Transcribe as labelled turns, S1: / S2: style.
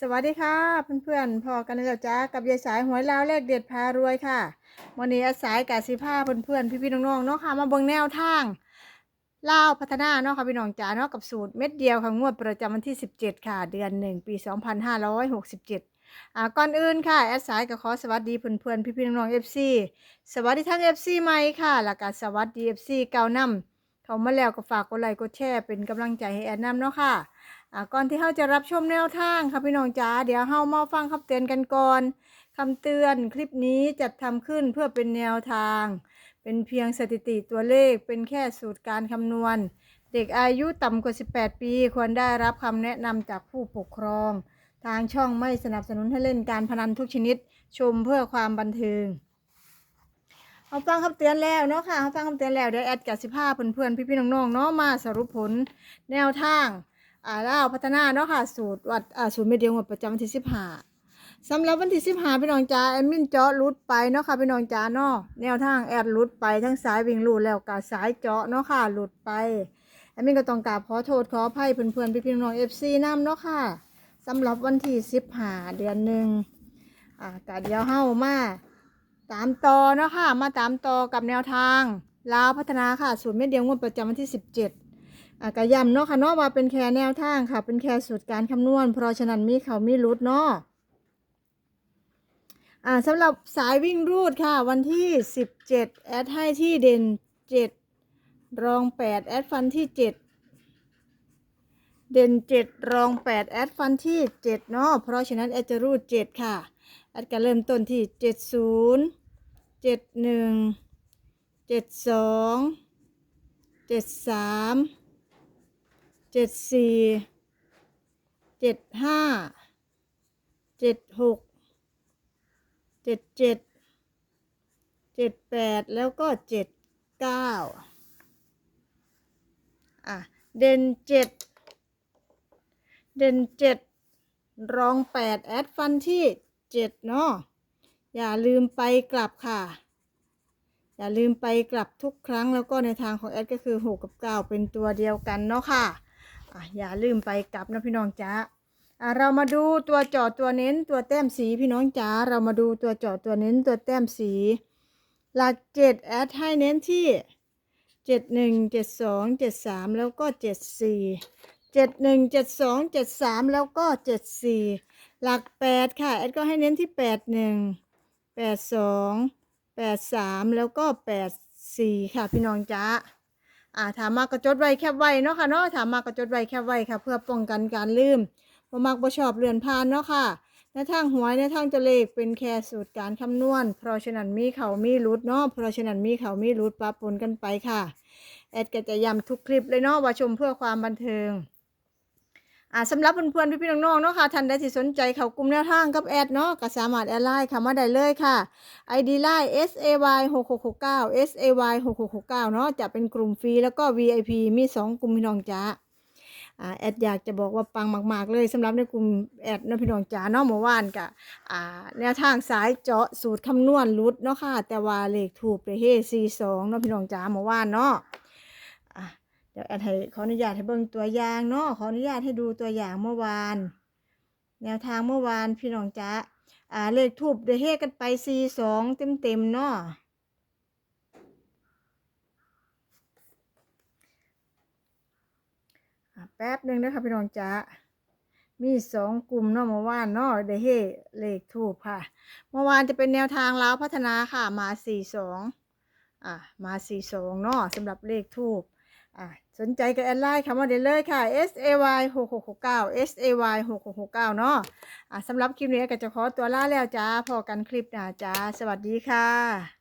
S1: สวัสดีค่ะเพื่อนๆพอกันแล้วจ้ากับยายสายหวยลาวเลขเด็ดพารวยค่ะวันนี้อาสายกาสิผ้าเพื่อนๆพี่ๆน้องๆเนาะค่ะมาเบิ่งแนวทางลาวพัฒนาเนาะค่ะพี่น้องจ๋าเนาะกับสูตรเม็ดเดียวค่ะงวดประจำวันที่ 17 ค่ะ เดือน 1 ปี 2567อ่าก่อนอื่นค่ะแอดสายก็ขอสวัสดีเพื่อนๆพี่ๆน้องๆ FC สวัสดีทั้ง FC ใหม่ค่ะแล้วก็สวัสดี FC เก่านำ เขามาแล้วก็ฝากกดไลค์กดแชร์เป็นกำลังใจให้แอดนำเนาะค่ะอ่าก่อนที่เราจะรับชมแนวทางค่ะพี่น้องจ๋าเดี๋ยวเรามาฟังคำเตือนกันก่อนคำเตือนคลิปนี้จัดทำขึ้นเพื่อเป็นแนวทาง เป็นเพียงสถิติตัวเลขเป็นแค่สูตรการคำนวณ เด็กอายุต่ำกว่า 18 ปี ควรได้รับคำแนะนำจากผู้ปกครอง ทางช่องไม่สนับสนุนให้เล่นการพนันทุกชนิด ชมเพื่อความบันเทิง เอาฟังคำเตือนแล้วเนาะค่ะเอาฟังคำเตือนแล้วเดี๋ยวแอดกับสิภาเพื่อนๆพี่ๆน้องๆเนาะมาสรุปผลแนวทางอ่าลาวพัฒนาเนาะค่ะสูตรวัดอ่าสูตรเมเดียงวัดประจำวันที่สิบห้าสำหรับวันที่สิบห้าพี่น้องจ๋าแอดมินเจาะรุดไปเนาะค่ะพี่น้องจ๋าเนาะแนวทางแอดรุดไปทั้งสายวิ่งรูดแล้วกับสายเจาะเนาะค่ะหลุดไปแอดมินก็ต้องกราบขอโทษขออภัยเพื่อนๆพี่ๆน้องเอฟซีน้ำเนาะค่ะสำหรับวันที่สิบห้าเดือนหนึ่งอ่ากะเดียวเฮ้ามา ตามต่อเนาะค่ะ มาตามต่อกับแนวทางลาวพัฒนาค่ะสูตรเมเดียวงวดประจำวันที่สิบเจ็ดอะกะยำเนาะค่ะเนาะว่าเป็นแค่แนวทางค่ะ เป็นแค่สูตรการคำนวณ เพราะฉะนั้นมีเขามีรุดเนาะอ่าสำหรับสายวิ่งรูดค่ะ วันที่สิบเจ็ดแอดให้ที่เด่นเจ็ดรองแปดแอดฟันที่เจ็ดเด่นเจ็ดรองแปดแอดฟันที่เจ็ดเนาะเพราะฉะนั้นแอดจะรูดเจ็ดค่ะ แอดก็เริ่มต้นที่เจ็ดศูนย์เจ็ดหนึ่งเจ็ดสองเจ็ดสามเจ็ดสี่เจ็ดห้าเจ็ดหกเจ็ดเจ็ดเจ็ดแปดแล้วก็เจ็ดเก้าอะ เด่นเจ็ดเด่นเจ็ดรองแปดแอดฟันที่ เจ็ดเนาะอย่าลืมไปกลับค่ะ อย่าลืมไปกลับทุกครั้งแล้วก็ในทางของแอดก็คือ6กับ9เป็นตัวเดียวกันเนาะค่ะอะ อย่าลืมไปกลับนะพี่น้องจ้าอะเรามาดูตัวเจาะตัวเน้นตัวแต้มสีพี่น้องจ้าเรามาดูตัวเจาะตัวเน้นตัวแต้มสี หลักเจ็ดแอดให้เน้นที่เจ็ดหนึ่งเจ็ดสองเจ็ดสามแล้วก็เจ็ดสี่เจ็ดหนึ่งเจ็ดสองเจ็ดสามแล้วก็เจ็ดสี่ หลักแปดค่ะ แอดก็ให้เน้นที่แปดหนึ่งแปดสองแปดสามแล้วก็แปดสี่ค่ะ พี่น้องจ้าอ่าถามมากระจดไว้แคบไว้เนาะค่ะเนาะถามมากระจดไว้แคบไว้ค่ะ เพื่อป้องกันการลืมบ่มักบ่ชอบเลื่อนผ่านเนาะค่ะในทางหวยในทางตัวเลขเป็นแค่สูตรการคำนวณ เพราะฉะนั้นมีเขามีรุดเนาะเพราะฉะนั้นมีเขามีรุดปะปนกันไปค่ะ แอดก็จะย้ำทุกคลิปเลยเนาะว่าชมเพื่อความบันเทิง อ่าสำหรับเพื่อนๆพี่ๆน้องๆเนาะค่ะท่านใดที่สนใจเขากลุ่มแนวทางกับแอดเนาะก็สามารถแอดไลน์เข้ามาได้เลยค่ะ ID ไลน์ S A Y 6 6 6 9 S A Y 6 6 6 9เนาะจะเป็นกลุ่มฟรีแล้วก็ VIP มี 2 กลุ่มพี่น้องจ้าอ่าแอดอยากจะบอกว่าปังมาก ๆ เลยสำหรับในกลุ่มแอดเนาะพี่น้องจ้าเนาะเมื่อวานกะอ่าแนวทางสายเจาะสูตรคำนวณรุดเนาะค่ะ แต่ว่าเลขถูกไปเฮ้42เนาะพี่น้องจ้าเมื่อวานเนาะอะเดี๋ยวแอดให้ขออนุญาตให้เบิ่งตัวอย่างเนาะขออนุญาตให้ดูตัวอย่างเมื่อวาน แนวทางเมื่อวานพี่น้องจ๊ะอ่าเลขทูบได้เฮกันไปสี่สองเต็มเต็มเนาะแป๊บหนึ่งนะคะพี่น้องจ๊ะมีสองกลุ่มเนาะเมื่อวานเนาะได้เฮเลขทูบค่ะ เมื่อวานจะเป็นแนวทางล้าวพัฒนาค่ะมาสี่สองอะมาสี่สองเนาะสำหรับเลขทูบ อะสนใจก็แอดไลน์คำว่าเดลเลยค่ะ S A Y 6 6 6 9 S A Y 6 6 6 9เนาะอะสำหรับคลิปนี้ก็จะขอตัวลาแล้วจ้าพอกันคลิปหน้าจ้า สวัสดีค่ะ